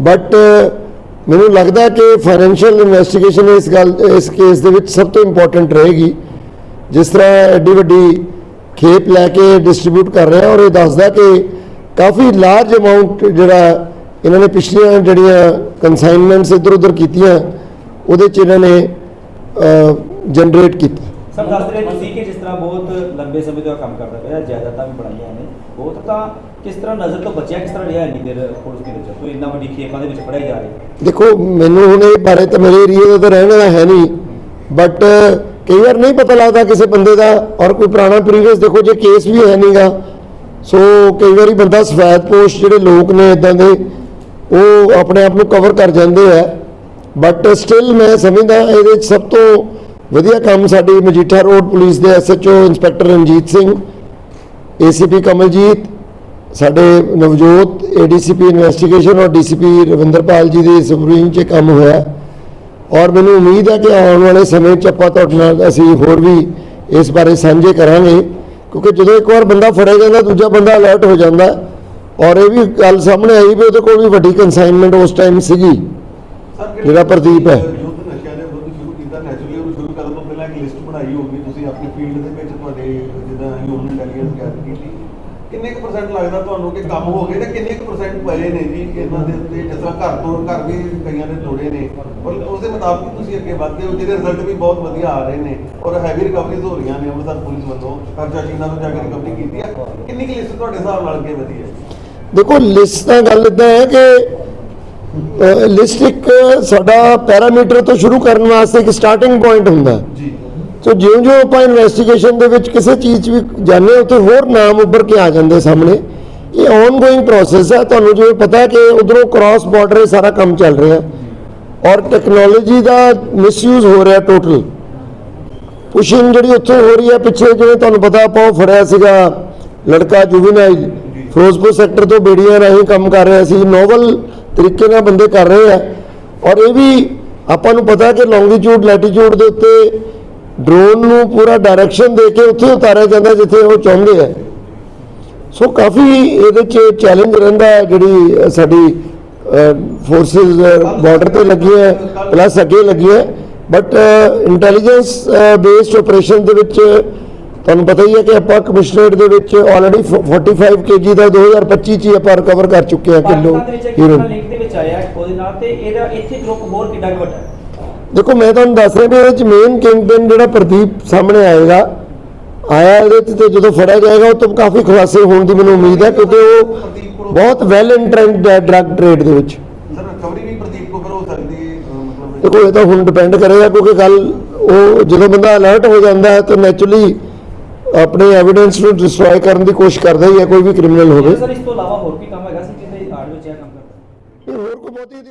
But uh, ਮੈਨੂੰ ਲੱਗਦਾ ਕਿ ਫਾਈਨੈਂਸ਼ੀਅਲ ਇਨਵੈਸਟੀਗੇਸ਼ਨ ਇਸ ਗੱਲ, ਇਸ ਕੇਸ ਦੇ ਵਿੱਚ ਸਭ ਤੋਂ ਇੰਪੋਰਟੈਂਟ ਰਹੇਗੀ। ਜਿਸ ਤਰ੍ਹਾਂ ਐਡੀ ਵੱਡੀ ਖੇਪ ਲੈ ਕੇ ਡਿਸਟ੍ਰੀਬਿਊਟ ਕਰ ਰਿਹਾ ਔਰ ਇਹ ਦੱਸਦਾ ਕਿ ਕਾਫੀ ਲਾਰਜ ਅਮਾਉਂਟ ਜਿਹੜਾ ਇਹਨਾਂ ਨੇ ਪਿਛਲੀਆਂ ਜਿਹੜੀਆਂ ਕਨਸਾਈਨਮੈਂਟਸ ਇੱਧਰ ਉੱਧਰ ਕੀਤੀਆਂ, ਉਹਦੇ ਚ ਇਹਨਾਂ ਨੇ ਜਨਰੇਟ ਕੀਤੀ। ਸਰ ਦੱਸ ਰਹੇ ਤੁਸੀਂ ਕਿ ਜਿਸ ਤਰ੍ਹਾਂ ਬਹੁਤ ਲੰਬੇ ਸਮੇਂ ਤੋਂ ਕੰਮ ਕਰਦਾ ਪਿਆ ਜਾਇਦਾਦਾਂ ਵੀ ਬਣਾਈਆਂ ਨੇ। ਬਹੁਤ ਤਾਂ ਕਿਸ ਤਰ੍ਹਾਂ ਨਜ਼ਰ ਤੋਂ ਬਚਿਆ, ਕਿਸ ਤਰ੍ਹਾਂ ਰਿਹਾ ਇੰਨੀ ਦੇਰ ਪੁਲਿਸ ਦੇ ਵਿੱਚ? ਕੋਈ ਇੰਨਾ ਵੱਡੀ ਖੇਪਾਂ ਦੇ ਵਿੱਚ ਫੜਿਆ ਜਾ ਰਿਹਾ ਦੇਖੋ, ਮੈਨੂੰ ਹੁਣ ਇਹ ਬਾਰੇ ਤਾਂ ਮੇਰੇ ਏਰੀਏ ਦਾ ਤਾਂ ਰਹਿਣ ਵਾਲਾ ਹੈ ਨਹੀਂ ਬਟ ਕਈ ਵਾਰ ਨਹੀਂ ਪਤਾ ਲੱਗਦਾ ਕਿਸੇ ਬੰਦੇ ਦਾ ਔਰ ਕੋਈ ਪੁਰਾਣਾ ਪ੍ਰੀਵੀਅਸ ਦੇਖੋ ਜੇ ਕੇਸ ਵੀ ਹੈ ਨਹੀਂਗਾ ਸੋ ਕਈ ਵਾਰੀ ਬੰਦਾ ਸਫੈਦ ਪੋਸ਼ ਜਿਹੜੇ ਲੋਕ ਨੇ ਇਦਾਂ ਦੇ, ਉਹ ਆਪਣੇ ਆਪ ਨੂੰ ਕਵਰ ਕਰ ਜਾਂਦੇ ਆ ਬਟ ਸਟਿਲ ਮੈਂ ਸਮਝਦਾ ਇਹਦੇ ਵਿੱਚ ਸਭ ਤੋਂ ਵਧੀਆ ਕੰਮ ਸਾਡੀ ਮਜੀਠਾ ਰੋਡ ਪੁਲਿਸ ਦੇ SHO inspector Ranjit Singh ACP Kamaljit ਸਾਡੇ ਨਵਜੋਤ ਏਡੀਸੀਪੀ ਇਨਵੈਸਟੀਗੇਸ਼ਨ ਔਰ ਡੀਸੀਪੀ ਰਵਿੰਦਰਪਾਲ ਜੀ ਦੇ ਸੁਪਰੀਮ 'ਚ ਕੰਮ ਹੋਇਆ। ਔਰ ਮੈਨੂੰ ਉਮੀਦ ਹੈ ਕਿ ਆਉਣ ਵਾਲੇ ਸਮੇਂ 'ਚ ਆਪਾਂ ਤੁਹਾਡੇ ਨਾਲ ਅਸੀਂ ਹੋਰ ਵੀ ਇਸ ਬਾਰੇ ਸਾਂਝੇ ਕਰਾਂਗੇ। ਕਿਉਂਕਿ ਜਦੋਂ ਇੱਕ ਵਾਰ ਬੰਦਾ ਫੜਿਆ ਜਾਂਦਾ ਦੂਜਾ ਬੰਦਾ ਅਲਰਟ ਹੋ ਜਾਂਦਾ। ਔਰ ਇਹ ਵੀ ਗੱਲ ਸਾਹਮਣੇ ਆਈ ਵੀ ਉਹਦੇ ਕੋਲ ਵੀ ਵੱਡੀ ਕਨਸਾਈਨਮੈਂਟ ਉਸ ਟਾਈਮ ਸੀਗੀ ਜਿਹੜਾ ਪ੍ਰਦੀਪ ਹੈ। ਯੁੱਧ ਨਸ਼ਿਆਂ ਦੇ ਵਿਰੁੱਧ ਸ਼ੁਰੂ ਕੀਤਾ ਨੈਚੁਰਲੀ ਉਹਨੂੰ ਸ਼ੁਰੂ ਕਰਨ ਤੋਂ ਪਹਿਲਾਂ ਇੱਕ ਲਿਸਟ ਬਣਾਈ ਹੋਊਗੀ। ਤੁਸੀਂ ਆਪਣੀ ਫੀਲਡ ਦੇ ਵਿੱਚ ਤੁਹਾਡੇ ਜਿੱਦਾਂ ਹਿਊਮਨ ਇੰਟੈਲੀਜੈਂਸ ਗੈਪ ਕੀਤੀ ਕਿੰਨੇ ਕੁ ਪਰਸੈਂਟ ਲੱਗਦਾ ਤੁਹਾਨੂੰ ਕਿ ਕੰਮ ਹੋ ਗਏ ਤੇ ਕਿੰਨੇ ਕੁ ਪਰਸੈਂਟ ਪਏ ਨੇ ਜੀ ਇਹਨਾਂ ਦੇ ਉੱਤੇ? ਜਿਸ ਤਰ੍ਹਾਂ ਘਰ ਤੋਂ ਘਰ ਵੀ ਕਈਆਂ ਦੇ ਤੋੜੇ ਨੇ। ਔਰ ਉਸ ਦੇ ਮੁਤਾਬਕ ਤੁਸੀਂ ਅੱਗੇ ਵਧਦੇ ਹੋ ਜਿਹਦੇ ਰਿਜ਼ਲਟ ਵੀ ਬਹੁਤ ਵਧੀਆ ਆ ਰਹੇ ਨੇ ਔਰ ਹੈਵੀ ਰਿਕਵਰੀਜ਼ ਹੋ ਰਹੀਆਂ ਨੇ ਅੰਮ੍ਰਿਤਸਰ ਪੁਲਿਸ ਵੱਲੋਂ। ਖਰਚਾ ਚੀਨਾ ਤੋਂ ਜਾ ਕੇ ਰਿਕਵਰੀ ਕੀਤੀ ਹੈ ਕਿੰਨੀ ਕੁ ਲਿਸਟ ਤੁਹਾਡੇ ਹਿਸਾਬ ਨਾਲ ਅੱਗੇ ਵਧੀ ਹੈ? ਦੇਖੋ ਲਿਸਟ ਦਾ ਗੱਲ ਇਦਾਂ ਹੈ ਕਿ ਲਿਸਟ ਇੱਕ ਸਾਡਾ ਪੈਰਾਮੀਟਰ ਤੋਂ ਸ਼ੁਰੂ ਕਰਨ ਵਾਸਤੇ ਇੱਕ ਸਟਾਰਟਿੰਗ ਪੁਆਇੰਟ ਹੁੰਦਾ ਹੈ। ਜੀ। ਸੋ ਜਿਉਂ-ਜਿਉਂ ਆਪਾਂ ਇਨਵੈਸਟੀਗੇਸ਼ਨ ਦੇ ਵਿੱਚ ਕਿਸੇ ਚੀਜ਼ 'ਚ ਵੀ ਜਾਂਦੇ ਹਾਂ, ਉੱਥੇ ਹੋਰ ਨਾਮ ਉੱਭਰ ਕੇ ਆ ਜਾਂਦੇ ਸਾਹਮਣੇ। ਇਹ ਆਨਗੋਇੰਗ ਪ੍ਰੋਸੈਸ ਹੈ ਤੁਹਾਨੂੰ ਜਿਵੇਂ ਪਤਾ ਕਿ ਉਧਰੋਂ ਕ੍ਰਾਸ ਬਾਰਡਰ ਇਹ ਸਾਰਾ ਕੰਮ ਚੱਲ ਰਿਹਾ। ਔਰ ਟੈਕਨੋਲੋਜੀ ਦਾ ਮਿਸਯੂਜ਼ ਹੋ ਰਿਹਾ ਟੋਟਲ ਪੁਸ਼ਿੰਗ ਜਿਹੜੀ ਉੱਥੋਂ ਹੋ ਰਹੀ ਹੈ ਪਿੱਛੇ ਜਿਵੇਂ ਤੁਹਾਨੂੰ ਪਤਾ ਆਪਾਂ ਉਹ ਫੜਿਆ ਸੀਗਾ, ਲੜਕਾ ਜੁਵੀਨਾਈਲ ਫਿਰੋਜ਼ਪੁਰ ਸੈਕਟਰ ਤੋਂ ਬੇੜੀਆਂ ਰਾਹੀਂ ਕੰਮ ਕਰ ਰਿਹਾ ਸੀ। ਨੋਵਲ ਤਰੀਕੇ ਨਾਲ ਬੰਦੇ ਕਰ ਰਹੇ ਆ। ਔਰ ਇਹ ਵੀ ਆਪਾਂ ਨੂੰ ਪਤਾ ਕਿ ਲੌਂਗੀਟਿਊਡ ਲੈਟੀਟਿਊਡ ਦੇ ਉੱਤੇ ਡਰੋਨ ਨੂੰ ਪੂਰਾ ਡਾਇਰੈਕਸ਼ਨ ਦੇ ਕੇ ਉੱਥੇ ਉਤਾਰਿਆ ਜਾਂਦਾ ਜਿੱਥੇ ਉਹ ਚਾਹੁੰਦੇ ਆ। ਸੋ ਕਾਫੀ ਇਹਦੇ ਚ ਚੈਲੰਜ ਰਹਿੰਦਾ ਹੈ ਜਿਹੜੀ ਸਾਡੀ ਫੋਰਸਸ ਬਾਰਡਰ ਤੇ ਲੱਗੀਆਂ ਪਲੱਸ ਅੱਗੇ ਲੱਗੀਆਂ ਬਟ ਇੰਟੈਲੀਜੈਂਸ ਬੇਸਡ ਆਪਰੇਸ਼ਨ ਦੇ ਵਿੱਚ ਤੁਹਾਨੂੰ ਪਤਾ ਹੀ ਹੈ ਕਿ ਆਪਾਂ ਕਮਿਸ਼ਨਰੇਟ ਦੇ ਵਿੱਚ ਆਲਰੇਡੀ 45 ਕੇਜੀ ਦਾ 2025 ਚ ਹੀ ਆਪਾਂ ਰਿਕਵਰ ਕਰ ਚੁੱਕੇ ਹਾਂ ਕਿਲੋ ਪਾਕਿਸਤਾਨ ਦੇ ਵਿੱਚ ਲਿੰਕ ਦੇ ਆਇਆ ਉਹਦੇ ਨਾਲ ਤੇ ਇਹਦਾ ਇੱਥੇ ਗਰੁੱਪ ਹੋਰ ਕਿੱਡਾ ਵੱਡਾ ਦੇਖੋ ਮੈਂ ਤੁਹਾਨੂੰ ਦੱਸ ਰਿਹਾ ਵੀ ਇਹਦੇ ਚ ਮੇਨ ਕਿੰਗਪਿਨ ਜਿਹੜਾ ਪ੍ਰਦੀਪ ਸਾਹਮਣੇ ਆਏਗਾ ਆਇਆ ਇਹਦੇ 'ਚ ਤੇ ਜਦੋਂ ਫੜਿਆ ਜਾਏਗਾ ਉਹ ਤੋਂ ਕਾਫੀ ਖੁਲਾਸੇ ਹੋਣ ਦੀ ਮੈਨੂੰ ਉਮੀਦ ਹੈ ਕਿਉਂਕਿ ਉਹ ਬਹੁਤ ਵੈਲ ਇੰਟਰੈਂਡ ਹੈ ਡਰੱਗ ਟ੍ਰੇਡ ਦੇ ਵਿੱਚ। ਸਰ ਰਿਕਵਰੀ ਵੀ ਤਸਦੀਕ ਕੋ ਫਿਰ ਹੋ ਸਕਦੀ ਹੈ, ਅਹ, ਮਤਲਬ ਦੇਖੋ ਇਹ ਤਾਂ ਹੁਣ ਡਿਪੈਂਡ ਕਰੇਗਾ ਕਿਉਂਕਿ ਗੱਲ ਉਹ ਜਦੋਂ ਬੰਦਾ ਅਲਰਟ ਹੋ ਜਾਂਦਾ ਹੈ ਤਾਂ ਨੈਚੁਰਲੀ ਆਪਣੇ ਐਵੀਡੈਂਸ ਨੂੰ ਡਿਸਟਰੋਏ ਕਰਨ ਦੀ ਕੋਸ਼ਿਸ਼ ਕਰਦਾ ਹੀ ਹੈ ਕੋਈ ਵੀ ਕ੍ਰਿਮੀਨਲ ਹੋਵੇ। ਸਰ ਇਸ ਤੋਂ ਇਲਾਵਾ ਹੋਰ ਵੀ ਕੰਮ ਹੈਗਾ ਸੀ ਕਿਤੇ ਆੜ ਵਿੱਚ ਇਹ ਕੰਮ ਕਰਦਾ? ਹੋਰ ਕੋਈ ਬਹੁਤੀ